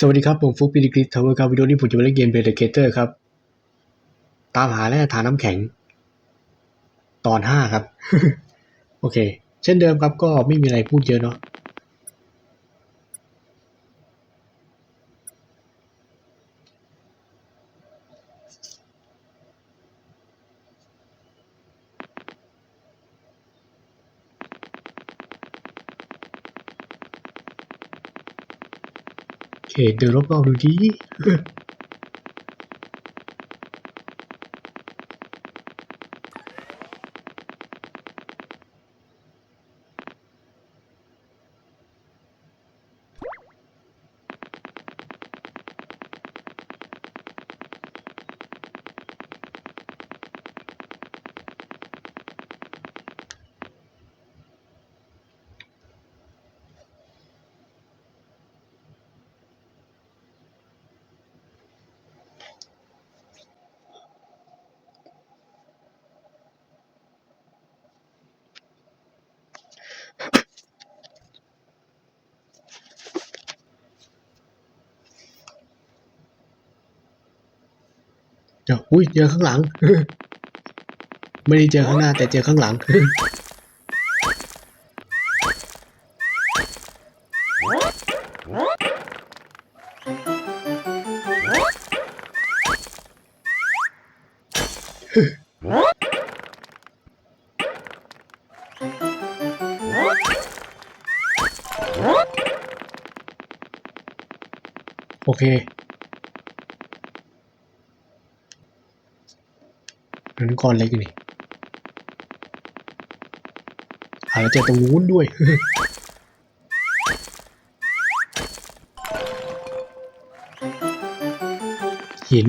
สวัสดีครับ ผมฟุกปีดิกริสทาวเวอร์ครับวิดีโอนี้ผมจะมาเล่นเกมเบเดเคเตอร์ครับ ตามหาและฐานน้ำแข็ง ตอนห้าครับ โอเค เช่นเดิมครับก็ไม่มีอะไรพูดเยอะเนาะ โอเดี๋ยวอุ้ยเจอข้างหลัง ไม่ได้เจอข้างหน้าแต่เจอข้างหลัง โอเค นั้นก้อนเล็กนี่อาจจะเจอตรงนู้นด้วย หิน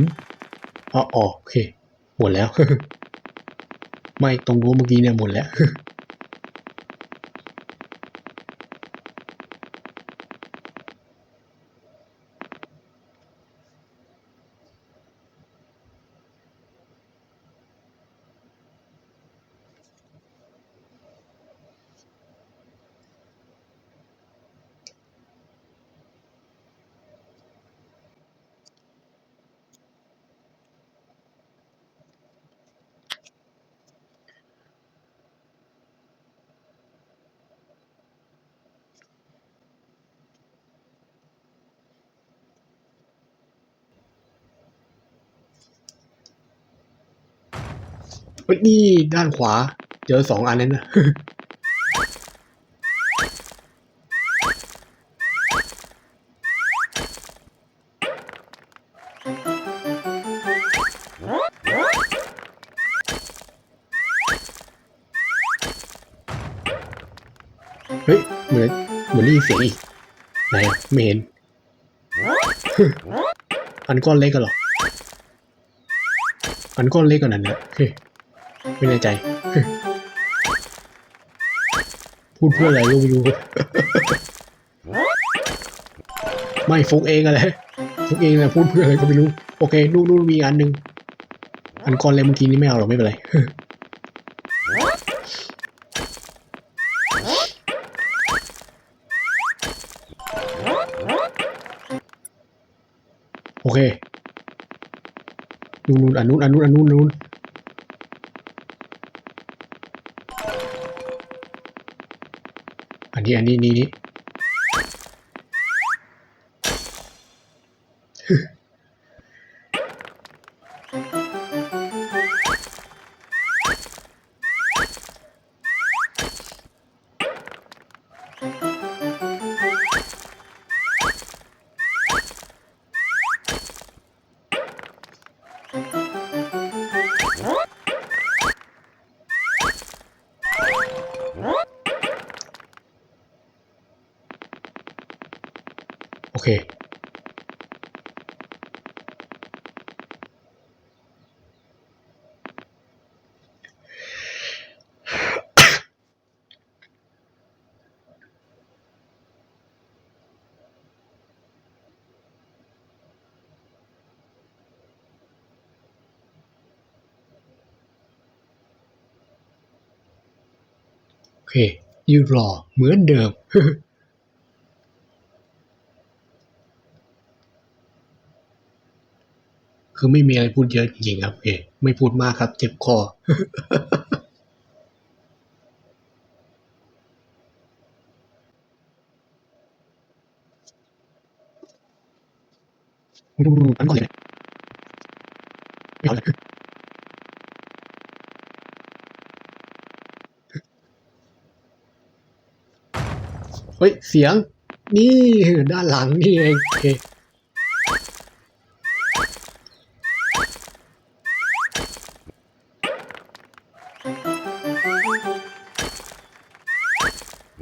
อ๋ออ๋อโอเค หมดแล้ว ไม่ตรงนู้นเมื่อกี้เนี่ยหมดแล้ว เฮ้ยนี่ด้านขวา เจอสองอันนั้นนะเฮ้ยเหมือนเหมือนได้ยินเสียงอีกไหนอะไม่เห็น อันก้อนเล็กกันหรอ อันก้อนเล็กกว่านั้นนะเฮ้ ไม่แน่ใจ พูดเพื่ออะไรก็ไม่รู้ไม่ฟุกเองอะไรฟุกเองนะพูดเพื่ออะไรก็ไม่รู้ โอเคนู่นนู่นมีอันหนึ่งอันก้อนเล็กเมื่อกี้นี่ไม่เอาหรอกไม่เป็นไรโอเคนู่นนู่นอันนู้นอันนู้นอันนู้นอันนู้ นอันนี้อันนี้นี่นี่ โอเคโอเค ยืนรอเหมือนเดิม คือไม่มีอะไรพูดเยอะจริงครับโอไม่พูดมากครับ เจ็บคอดูดูอันก่อนเลยไม่เอาเลยเฮ้ย เสียง นี่ด้านหลังนี่เองโอเค โ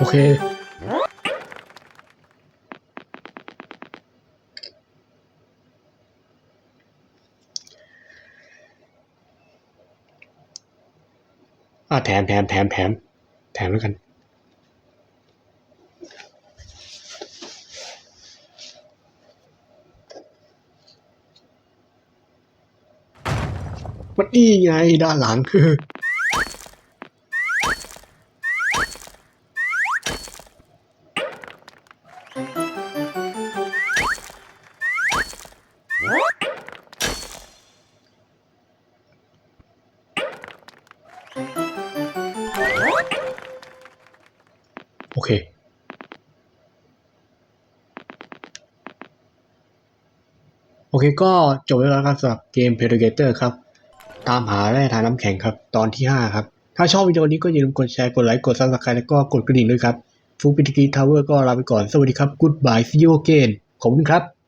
อเค อ่าแถมแถมแถมแถมแถมแล้วกันมันนี่ไงด้านหลังคือ เคก็จบแล้วครับสำหรับเกม Predator ครับ ตามหาแร่ธานน้ำแข็งครับ ตอนที่ 5 ครับ ถ้าชอบวิดีโอนี้ก็อย่าลืมกดแชร์ กดไลค์ กด Subscribe แล้วก็กดกระดิ่งด้วยครับ ฟูปิติกีทาวเวอร์ก็ลาไปก่อน สวัสดีครับ Goodbye See you again ขอบคุณครับ